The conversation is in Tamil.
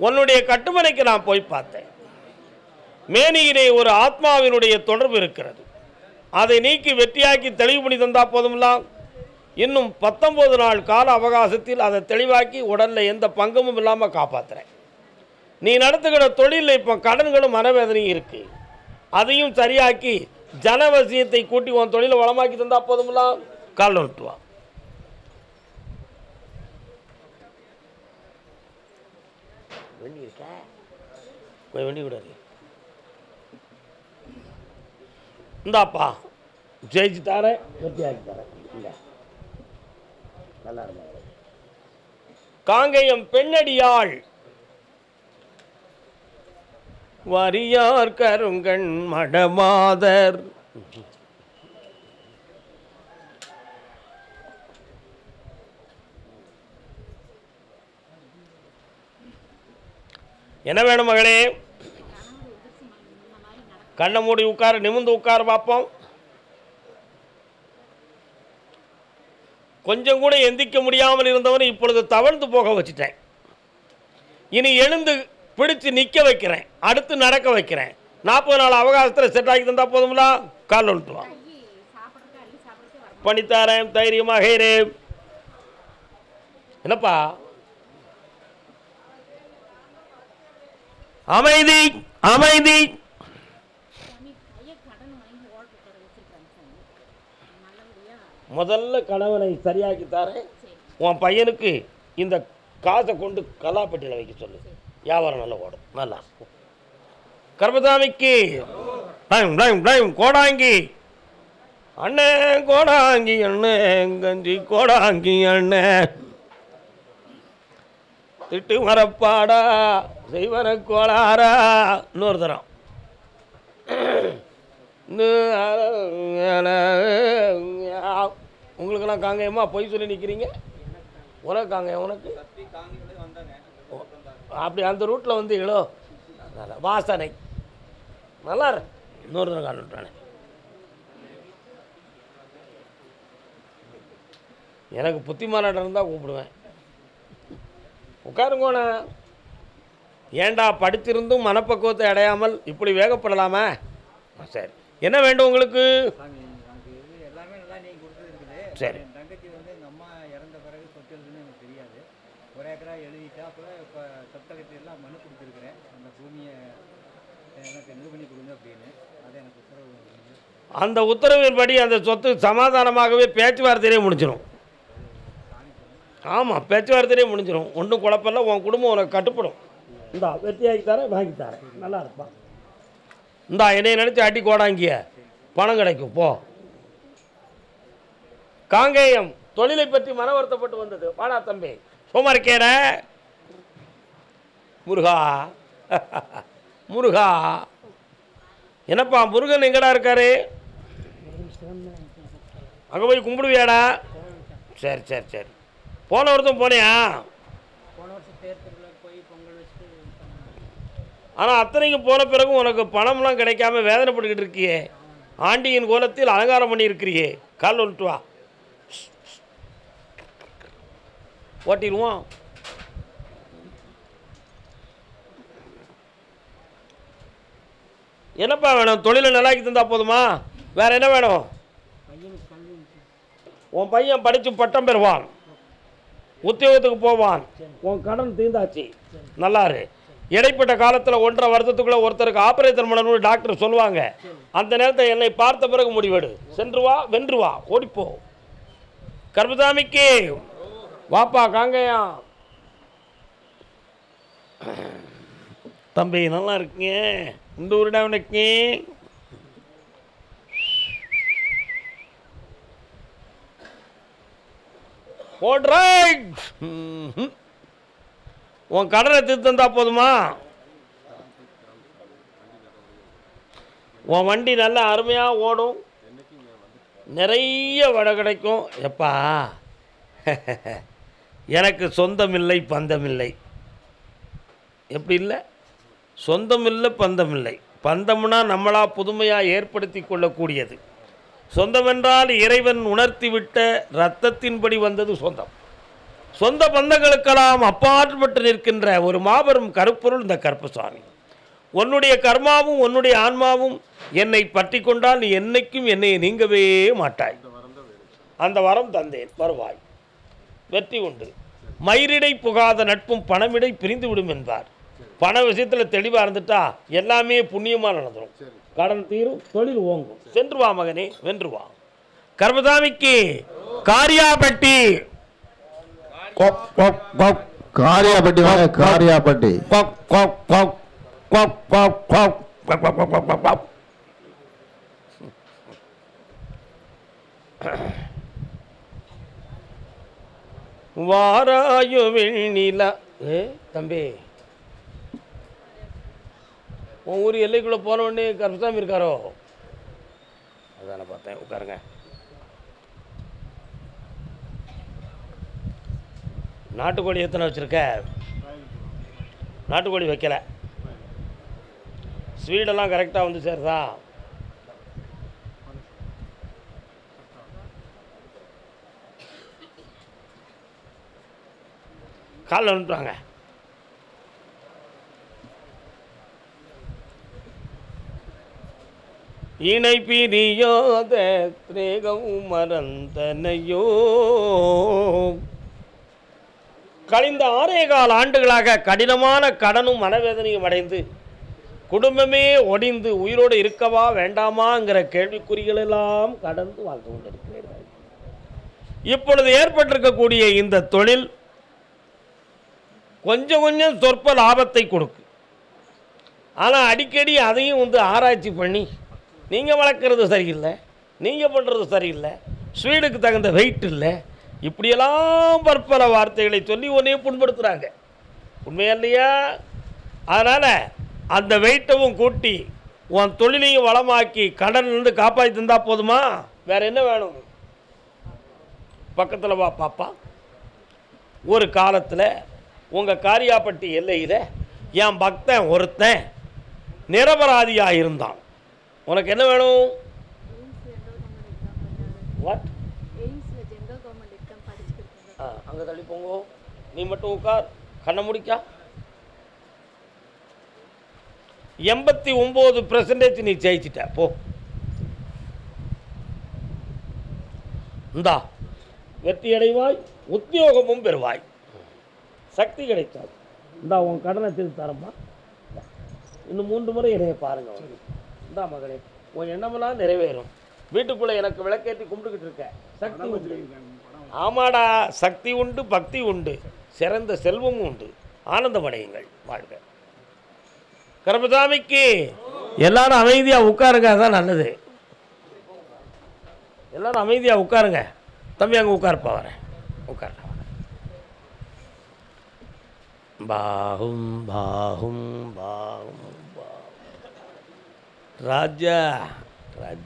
உன்னுடைய கட்டுமனைக்கு நான் போய் பார்த்தேன் மேனியிலே ஒரு ஆத்மாவினுடைய தொடர்பு இருக்கிறது அதை நீக்கி வெற்றியாக்கி தெளிவு பண்ணி தந்தா போதும்லாம் இன்னும் பத்தொன்பது நாள் கால அவகாசத்தில் அதை தெளிவாக்கி உடலில் எந்த பங்கமும் இல்லாமல் காப்பாற்றுறேன் நீ நடத்துகிற தொழிலில் இப்போ கடன்களும் மனவேதனையும் இருக்குது அதையும் சரியாக்கி ஜனவசியத்தை கூட்டி உன் தொழிலை வளமாக்கி தந்தால் போதும்லாம் கால் விட்டு வண்டி இருக்கா? கொஞ்சம் வண்டி கூடாது இந்தாப்பா. ஜெயிச்சு தாரேன் வெற்றியாக்கி தரேன் நல்லா இருந்தாங்க காங்கேயம் பெண்ணடியாள். வரியார் கருங்கண் மடமாதர். என்ன வேணும் மகளே? கண்ணை மூடி உட்கார நிமிந்து உட்கார பார்ப்போம் கொஞ்சம் கூட எந்திக்க முடியாமல் இருந்தவன் இப்பொழுது தவழ்ந்து போக வச்சுட்டேன். இனி எழுந்து பிடித்து நிற்க வைக்கிறேன் அடுத்து நடக்க வைக்கிறேன். நாற்பது நாள் அவகாசத்தில் செட் ஆகி தந்தால் போதுங்களா கால் வந்துட்டு பண்ணித்தாரேன் தைரியமாக இரு என்னப்பா? அமைதி அமைதி. முதல்ல கணவனை சரியாக்கி தரேன். உன் பையனுக்கு இந்த காசை கொண்டு கலாப்பட்டியில் வைக்க சொல்லு. வியாபாரம் நல்லா ஓடும். நல்லா. கர்மசாமிக்கு. Time time time. கோடாங்கி. அண்ணே கோடாங்கி அண்ணே. கஞ்சி கோடாங்கி அண்ணே. திட்டு மரப்பாடா செய்வன கோளாரா இன்னொரு தரம். உங்களுக்கெல்லாம் காங்கயமா பொய் சொல்லி நிற்கிறீங்க உனக்கு காங்கயம் உனக்கு? அப்படி அந்த ரூட்டில் வந்தீங்களோ நல்லா வாசனை. நல்லா இன்னொரு தரம் காட்டுறானே எனக்கு புத்திமானாட்டம் இருந்தால் கூப்பிடுவேன். உட்காருங்கோண்ணா. ஏண்டா படுத்திருந்தும் மனப்பக்குவத்தை அடையாமல் இப்படி வேகப்படலாமா? சரி. என்ன வேண்டும் உங்களுக்கு? சரி. அந்த பூமியை எனக்கு அந்த உத்தரவின்படி அந்த சொத்து சமாதானமாகவே பேச்சுவார்த்தையிலே முடிச்சிடும் ஆமாம் பேச்சுவார்த்தையிலே முடிஞ்சிடும் ஒன்றும் குழப்பமில்ல உன் குடும்பம் உனக்கு கட்டுப்படும். இந்தா வெற்றியாக்கி தரேன் வாங்கி தரேன். நல்லா இருப்பான் இந்தா என்னைய நினச்சி அடி கோடாங்கிய. பணம் கிடைக்கும் போ. காங்கேயம் தொழிலை பற்றி மன வருத்தப்பட்டு வந்தது. வாடா தம்பி. சும்மா இருக்கேட முருகா. முருகா. என்னப்பா முருகன் எங்கடா இருக்காரு? அங்கே போய் கும்பிடுவியாடா? சரி சரி சரி. போன வருஷம் போனியா? ஆனால் அத்தனைக்கு போன பிறகு உனக்கு பணம்லாம் கிடைக்காம வேதனைப்பட்டுக்கிட்டு இருக்கியே. ஆண்டியின் கோலத்தில் அலங்காரம் பண்ணி இருக்கிறியே கால் வந்துட்டு வா. ஓட்டிடுவோம். என்னப்பா வேணும்? தொழிலை நல்லாக்கி தந்தா போதுமா? வேற என்ன வேணும்? உன் பையன் படித்து பட்டம் பெறுவான். உத்தியோகத்துக்கு போவான். உன் கடன் தீர்ந்தாச்சு. நல்லாரு. இடைப்பட்ட காலத்தில் ஒன்றரை வருஷத்துக்குள்ளே ஒருத்தருக்கு ஆப்ரேஷன் பண்ணணும்னு டாக்டர் சொல்லுவாங்க. அந்த நேரத்தை என்னை பார்த்த பிறகு முடிவெடு. சென்று வா வென்று வா. ஓடிப்போ கர்பதாமிக்கு வாப்பா காங்கையா. தம்பி நல்லா இருக்கீங்க. இந்த ஊருடா உனக்கு. ஓட்ரைட் உன் கடனை திருத்தந்தா போதுமா? உன் வண்டி நல்லா அருமையாக ஓடும். நிறைய வடை கிடைக்கும். எப்பா? எனக்கு சொந்தமில்லை பந்தமில்லை. எப்படி இல்லை? சொந்தமில்லை பந்தமில்லை. பந்தம்னா நம்மளாக புதுமையாக ஏற்படுத்தி கொள்ளக்கூடியது. சொந்தமென்றால் இறைவன் உணர்த்திவிட்ட இரத்தத்தின்படி வந்தது சொந்தம். சொந்த பந்தங்களுக்கெல்லாம் அப்பாற்பட்டு நிற்கின்ற ஒரு மாபெரும் கருப்பொருள் இந்த கருப்பசாமி. உன்னுடைய கர்மாவும் உன்னுடைய ஆன்மாவும் என்னை பற்றி கொண்டால் நீ என்னைக்கும் என்னை நீங்கவே மாட்டாய். அந்த வரம் தந்தேன் வருவாய். வெற்றி உண்டு. மயிரிடை புகாத நட்பும் பணமிடை பிரிந்து விடும் என்பார். பண விஷயத்தில் தெளிவாக இருந்துட்டா எல்லாமே புண்ணியமாக நடந்துடும் கடன் தீரும் தொழில் ஓங்கும் சென்று வா மகனே வென்று வா கர்மசாமிக்கு காரியாபட்டி காரியாபட்டி காரியாபட்டி வாராயு வெண்ணிலா தம்பி உன் ஊர் எல்லைக்குள்ளே போனவொடனே கருப்புசாமி இருக்காரோ? அதான் பார்த்தேன். உட்காருங்க. நாட்டுக்கோழி எத்தனை வச்சுருக்க? நாட்டுக்கோழி வைக்கலை. ஸ்வீடெல்லாம் கரெக்டாக வந்து சேருதா? காலைல அனுப்புவாங்க இணை பிரியோத திரேகம் மறந்தனையோ கழிந்த ஆறே கால ஆண்டுகளாக கடினமான கடனும் மனவேதனையும் அடைந்து குடும்பமே ஒடிந்து உயிரோடு இருக்கவா வேண்டாமாங்கிற கேள்விக்குறிகளெல்லாம் கடந்து வாழ்ந்து கொண்டிருக்கிறீர்கள். இப்பொழுது ஏற்பட்டிருக்கக்கூடிய இந்த தொழில் கொஞ்சம் கொஞ்சம் சொற்ப லாபத்தை கொடுக்கும் ஆனால் அடிக்கடி அதையும் வந்து ஆராய்ச்சி பண்ணி நீங்கள் வளர்க்குறது சரியில்லை. நீங்கள் பண்ணுறது சரியில்லை. ஸ்வீடுக்கு தகுந்த வெயிட் இல்லை. இப்படியெல்லாம் பற்பல வார்த்தைகளை சொல்லி உன்னையே புண்படுத்துகிறாங்க உண்மையா இல்லையா? அதனால் அந்த வெயிட்டவும் கூட்டி உன் தொழிலையும் வளமாக்கி கடன்லேருந்து காப்பாற்றி தந்தால் போதுமா? வேற என்ன வேணும் பக்கத்தில் வா பாப்பா. ஒரு காலத்தில் உங்கள் காரியாப்பட்டி எல்லையில் என் பக்தன் ஒருத்தன் நிரபராதியாக இருந்தான். உனக்கு என்ன வேணும்? வாட் ஆ அங்கே தள்ளி போங்கோ. நீ மட்டும் உட்கார். கண்ணை முடிக்கா. எண்பத்தி ஒம்பது பெர்சன்டேஜ் நீ ஜெயிச்சிட்ட. போ. இந்தா. வெற்றி அடைவாய் உத்தியோகமும் பெறுவாய். சக்தி கிடைக்காது இந்தா உன் கடனை திருத்தாரம்மா இன்னும் மூன்று முறை இடையே பாருங்க. வந்து. இந்தா மகளே உன் எண்ணமெல்லாம் நிறைவேறும். வீட்டுக்குள்ளே எனக்கு விளக்கேற்றி கும்பிட்டுக்கிட்டு இருக்க. சக்தி உண்டு. ஆமாடா சக்தி உண்டு பக்தி உண்டு. சிறந்த செல்வமும் உண்டு. ஆனந்தமடையுங்கள் வாழ்க. கருப்பசாமிக்கு எல்லாரும் அமைதியாக உட்காருங்க அதான் நல்லது. எல்லாரும் அமைதியாக உட்காருங்க. தம்பி அங்கே உட்காருப்பா வரேன். உட்கார. பாகும் பாகும் பாகும். రాజ్య రాజ్య